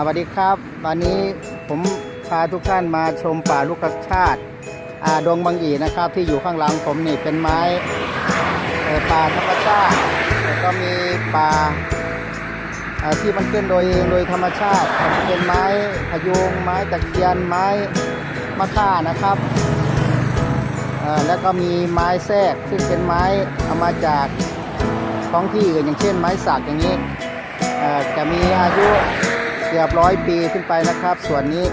สวัสดีครับ วันนี้ผมพาทุกท่านมาชมป่าลูกกระชาติอาดงบางอีนะครับ ที่อยู่ข้างหลังผมนี่เป็นไม้ป่าธรรมชาติแล้วก็มีป่าที่มันขึ้นโดยเองโดยธรรมชาติอาจจะเป็นไม้พยุงไม้ตะเคียนไม้มะค่านะครับแล้วก็มีไม้แทรกซึ่งเป็นไม้เอามาจากท้องที่อื่นอย่างเช่นไม้สักอย่างนี้เอ่อจะมีอายุ เกือบร้อยปีขึ้นไปนะครับ ส่วนนี้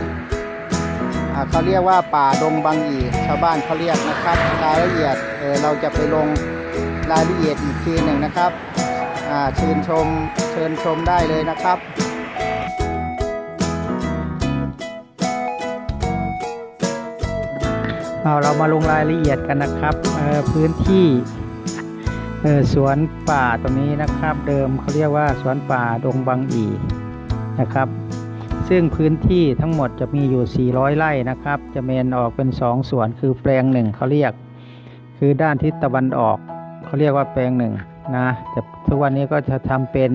เขาเรียกว่าป่าดงบางอีชาวบ้านเขาเรียกนะครับรายละเอียดเเราจะไปลงรายละเอียดอีกทีหนึ่งนะครับเชิญชมเชิญชมได้เลยนะครับเอาเรามาลงรายละเอียดกันนะครับพื้นที่สวนป่าตรงนี้นะครับ เดิมเขาเรียกว่าสวนป่าดงบางอี นะครับ ซึ่งพื้นที่ทั้งหมดจะมีอยู่ 400 ไร่นะครับ จะแมนออกเป็น 2 ส่วนคือแปลงหนึ่งเขาเรียก คือด้านทิศตะวันออกเขาเรียกว่าแปลงหนึ่งนะแต่ทุกวันนี้ก็จะทำเป็น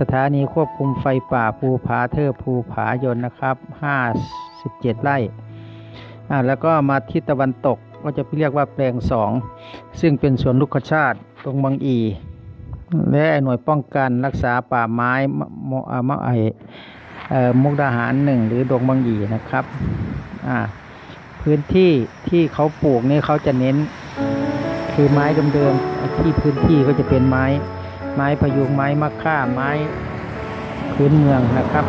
สถานีควบคุมไฟป่าภูผาเทอภูผายนนะครับ 57 ไร่อ่าแล้วก็มาทิศตะวันตกก็จะเรียกว่าแปลงสองซึ่งเป็นสวนลูกชาติตรงบางอี และหน่วยป้องกันรักษาป่าไม้มะมอ่ามะไอมุกดาหารหนึ่งหรือดงบางอีนะครับพื้นที่ที่เขาปลูกนี่เขาจะเน้น คือไม้เดิมๆที่พื้นที่ก็จะเป็นไม้ ไม้พยุงไม้มะค่าไม้พื้นเมืองนะครับ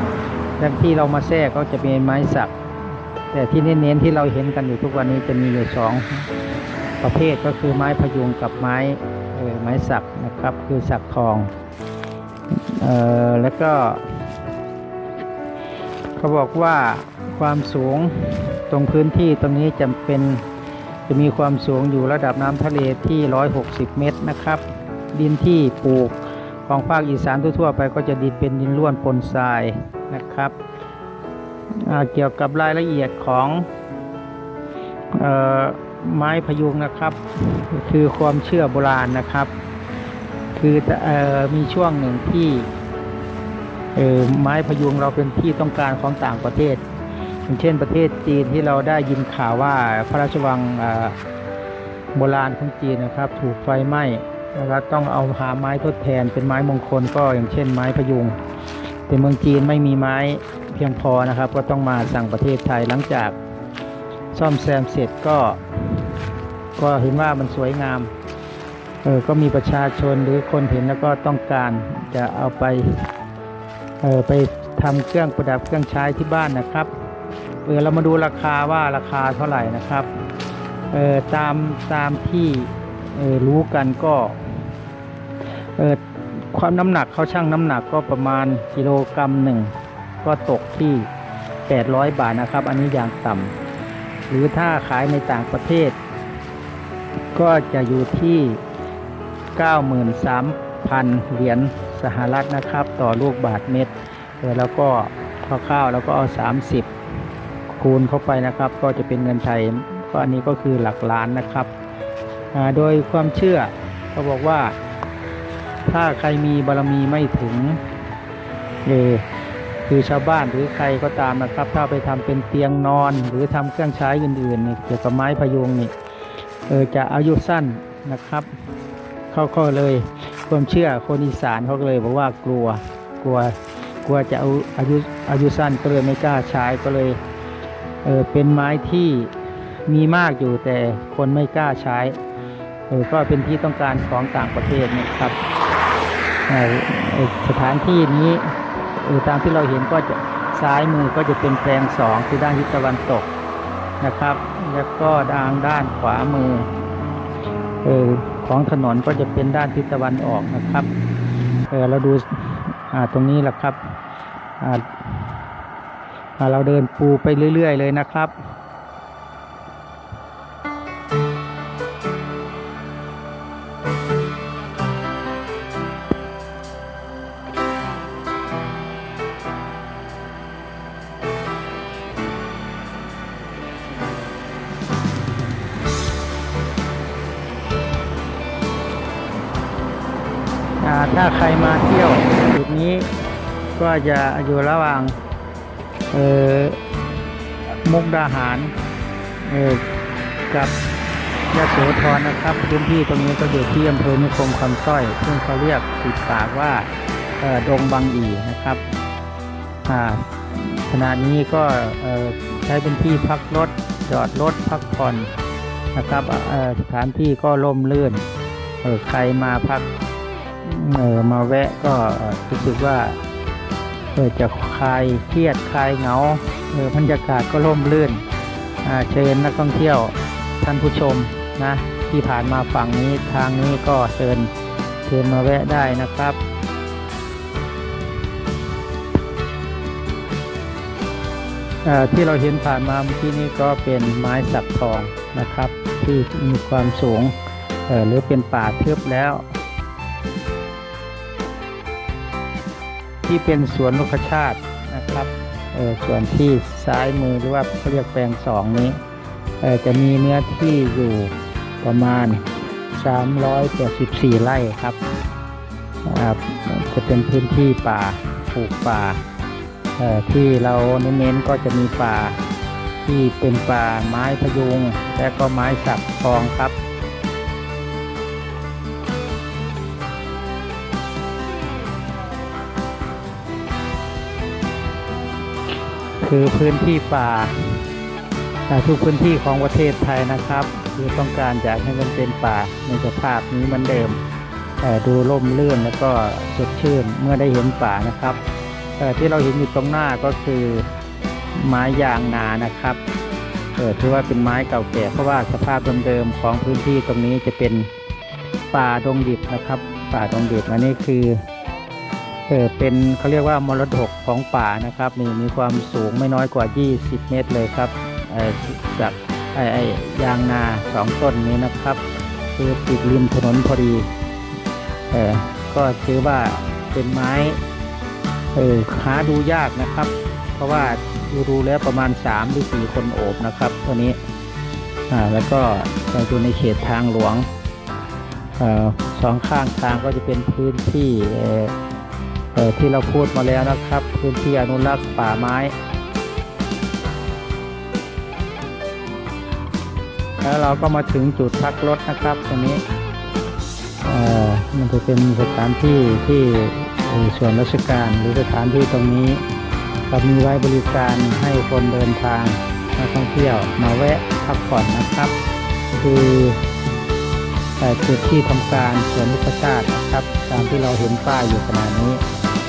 ดังที่เรามาแทรกก็จะเป็นไม้สัก แต่ที่เน้นๆที่เราเห็นกันอยู่ทุกวันนี้จะมีอยู่สองประเภทก็คือไม้พยุงกับไม้ ไม้สักนะครับคือสักทองเออแล้วก็เขาบอกว่าความสูงตรงพื้นที่ตรงนี้จำเป็นจะมีความสูงอยู่ระดับน้ำทะเลที่ 160 เมตรนะครับ ดินที่ปลูกของภาคอีสานทั่วๆไปก็จะดินเป็นดินร่วนปนทรายนะครับ เกี่ยวกับรายละเอียดของ ไม้พยุงนะครับ คือความเชื่อโบราณนะครับ คือออมีช่วงหนึ่งที่เออไม้พยุงเราเป็นที่ต้องการของต่างประเทศอย่างเช่นประเทศจีนที่เราได้ยินข่าวว่าพระราชวังโบราณของจีนนะครับ ถูกไฟไหม้แล้วต้องเอาหาไม้ทดแทนเป็นไม้มงคลก็อย่างเช่น ไม้พยุงแต่เมืองจีนไม่มีไม้เพียงพอนะครับ ก็ต้องมาสั่งประเทศไทยหลังจากซ่อมแซมเสร็จก็ ก็เห็นว่ามันสวยงามเออก็มีประชาชนหรือคนเห็นแล้วก็ต้องการจะเอาไปเออไปทำเครื่องประดับเครื่องใช้ที่บ้านนะครับเออเรามาดูราคาว่าราคาเท่าไหร่นะครับเออตามตามที่เออรู้กันก็เออความน้ำหนักเขาชั่งน้ำหนักก็ประมาณกิโลกรัมหนึ่งก็ตกที่ 800 บาทนะครับ อันนี้อย่างต่ำหรือถ้าขายในต่างประเทศ ก็จะอยู่ที่ 93,000 เหรียญสหรัฐนะครับ ต่อลูกบาทเม็ดแล้วก็คร่าวๆแล้วก็เอา 30 คูณเข้าไปนะครับ ก็จะเป็นเงินไทยก็อันนี้ก็คือหลักล้านนะครับโดยความเชื่อเขาบอกว่า ถ้าใครมีบารมีไม่ถึงเออคือชาวบ้านหรือใครก็ตามนะครับ ถ้าไปทำเป็นเตียงนอน หรือทำเครื่องใช้อื่นๆนี่เกี่ยวกับไม้พยุงนี่ เออจะอายุสั้นนะครับ เขาก็เลยความเชื่อคนอีสานเขาเลยบอกว่ากลัวกลัวกลัวจะอายุอายุสั้นก็เลยไม่กล้าใช้ก็เลยเออเป็นไม้ที่มีมากอยู่แต่คนไม่กล้าใช้เออก็เป็นที่ต้องการของต่างประเทศนะครับสถานที่นี้ตามที่เราเห็นก็จะซ้ายมือก็จะเป็นแปลงสองคือด้านทิศตะวันตก นะครับ แล้วก็ด้านด้านขวามือเออของถนนก็จะเป็นด้านทิศตะวันออกนะครับเออเราดูอ่าตรงนี้แหละครับอ่าเราเดินปูไปเรื่อย ๆ เลยนะครับ ใครมาเที่ยวจุดนี้ก็จะอยู่ระหว่างเออมุกดาหารเออกับยะโสธรนะครับพื้นที่ตรงนี้ก็อยู่ที่อำเภอนิคมคำสร้อย ซึ่งเขาเรียกติดปากว่าเอ่อดงบางอีนะครับอ่าขณะนี้ก็ใช้เป็นที่พักรถจอดรถพักผ่อนนะครับสถานที่ก็ร่มรื่นใครมาพัก เออมาแวะก็รู้สึกว่าเออจะคลายเครียดคลายเหงาเออบรรยากาศก็ร่มรื่นเชิญนักท่องเที่ยวท่านผู้ชมนะที่ผ่านมาฝั่งนี้ทางนี้ก็เชิญเชิญมาแวะได้นะครับที่เราเห็นผ่านมาเมื่อกี้นี้ก็เป็นไม้สักทองนะครับ ที่มีความสูงหรือเป็นป่าทึบแล้ว ที่เป็นสวนลูกชาตินะครับเออส่วนที่ซ้ายมือหรือว่าเขาเรียกแปลงสองนี้เออจะมีเนื้อที่อยู่ประมาณ 384 ไร่ครับครับจะเป็นพื้นที่ป่าปลูกป่าเอ่อที่เราเน้นๆก็จะมีป่าที่เป็นป่าไม้พยุงและก็ไม้สักทองครับ คือพื้นที่ป่าอ่ทุกพื้นที่ของประเทศไทยนะครับ คือต้องการอยากให้มันเป็นป่าในสภาพนี้มือนเดิมเอ่ดูร่มรื่นแล้วก็สดชื่นเมื่อได้เห็นป่านะครับเอ่ที่เราเห็นอยู่ตรงหน้าก็คือไม้ยางนานะครับเออถือว่าเป็นไม้เก่าแก่เพราะว่าสภาพเดิมๆของพื้นที่ตรงนี้จะเป็นป่าดงดิบนะครับ ป่าดงดิบอันนี้คือ เออเป็นเขาเรียกว่ามรดกของป่านะครับนี่มีความสูงไม่น้อยกว่า 20 เมตรเลยครับจากไอ้ไอยางนาสองต้นนี้นะครับคือติดริมถนนพอดีเออก็ถือว่าเป็นไม้เออหาดูยากนะครับ เพราะว่าดูดูแล้วประมาณ 3 หรือ 4 คนโอบนะครับตัวนี้อ่าแล้วก็อยู่ในเขตทางหลวงเออสองข้างทางก็จะเป็นพื้นที่เออ ที่เราพูดมาแล้วนะครับ พื้นที่อนุรักษ์ป่าไม้แล้วเราก็มาถึงจุดพักรถนะครับตรงนี้มันจะเป็นสถานที่ที่ส่วนราชการหรือสถานที่ตรงนี้ก็มีไว้บริการให้คนเดินทางนักท่องเที่ยวมาแวะพักผ่อนนะครับ คือเอ่จุดที่ทำการสวนลูกชาตินะครับ ตามที่เราเห็นป้ายอยู่ขณะนี้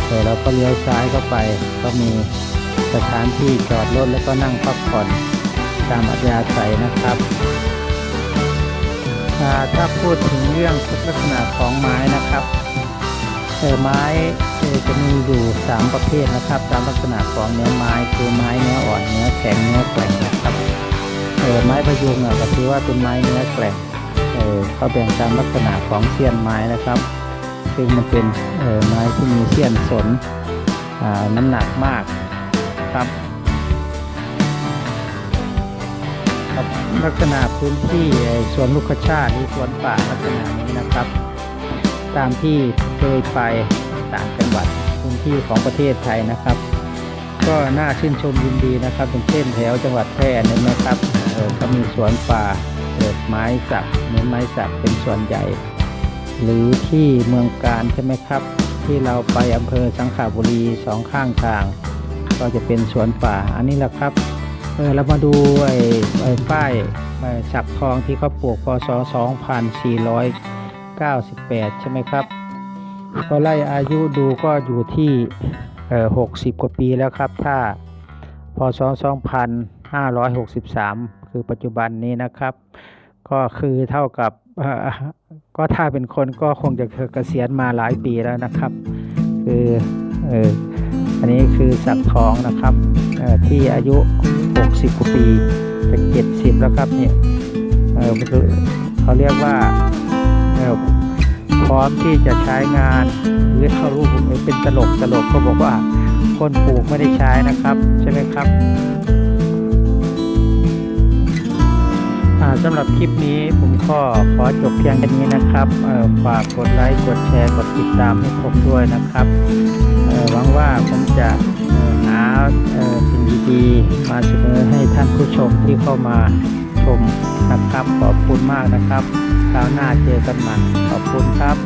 เดี๋ยวเราก็เลี้ยวซ้ายเข้าไป ก็มีสถานที่จอดรถแล้วก็นั่งพักผ่อนตามอัธยาศัยนะครับอ่าถ้าพูดถึงเรื่องลักษณะของไม้นะครับเออไม้จะมีอยู่ 3 ประเภทนะครับ ตามลักษณะของเนื้อไม้คือไม้เนื้ออ่อนเนื้อแข็งเนื้อแกร่งนะครับเออไม้พะยุงอะก็ถือว่าเป็นไม้เนื้อแกร่งเออก็แบ่งตามลักษณะของเสี้ยนไม้นะครับ ซึ่งมันเป็นไม้ที่มีเสี้ยนสนน้ำหนักมากครับครับลักษณะพื้นที่สวนลูกชาติหรือสวนป่าลักษณะนี้นะครับ ตามที่เคยไปต่างจังหวัดพื้นที่ของประเทศไทยนะครับ ก็น่าชื่นชมยินดีนะครับอย่างเช่นแถวจังหวัดแพร่นี่นะครับก็มีสวนป่าเปิดไม้สักเน้นไม้สักเป็นส่วนใหญ่ หรือที่เมืองการใช่ไหมครับ ที่เราไปอำเภอสังขบุรีสองข้างทาง ก็จะเป็นสวนป่าอันนี้แหละครับเออเรามาดูไอ้ไอ้ป้ายสักทองที่เขาปลูกพศ 2498 ใช่ไหมครับก็ไล่อายุดูก็อยู่ที่เออ60 กว่าปีแล้วครับ ถ้าพศ 2563 คือปัจจุบันนี้นะครับ ก็คือเท่ากับ ก็ถ้าเป็นคนก็คงจะเกษียณมาหลายปีแล้วนะครับ คือเอออันนี้คือสักทองนะครับเอ่อที่อายุ 60กว่าปีจะ70 แล้วครับเนี่ยเออคือเขาเรียกว่าเออพร้อมที่จะใช้งานหรือเขารู้ผมเป็นตลกตลกเขาบอกว่าคนปลูกไม่ได้ใช้นะครับ ใช่ไหมครับ สำหรับคลิปนี้ผมก็ขอจบเพียงแค่นี้นะครับฝากกดไลค์กดแชร์กดติดตามให้ผมด้วยนะครับหวังว่าผมจะหาสิ่งดีๆมาเสนอให้ท่านผู้ชมที่เข้ามาชมนะครับขอบคุณมากนะครับคราวหน้าเจอกันใหม่ขอบคุณครับ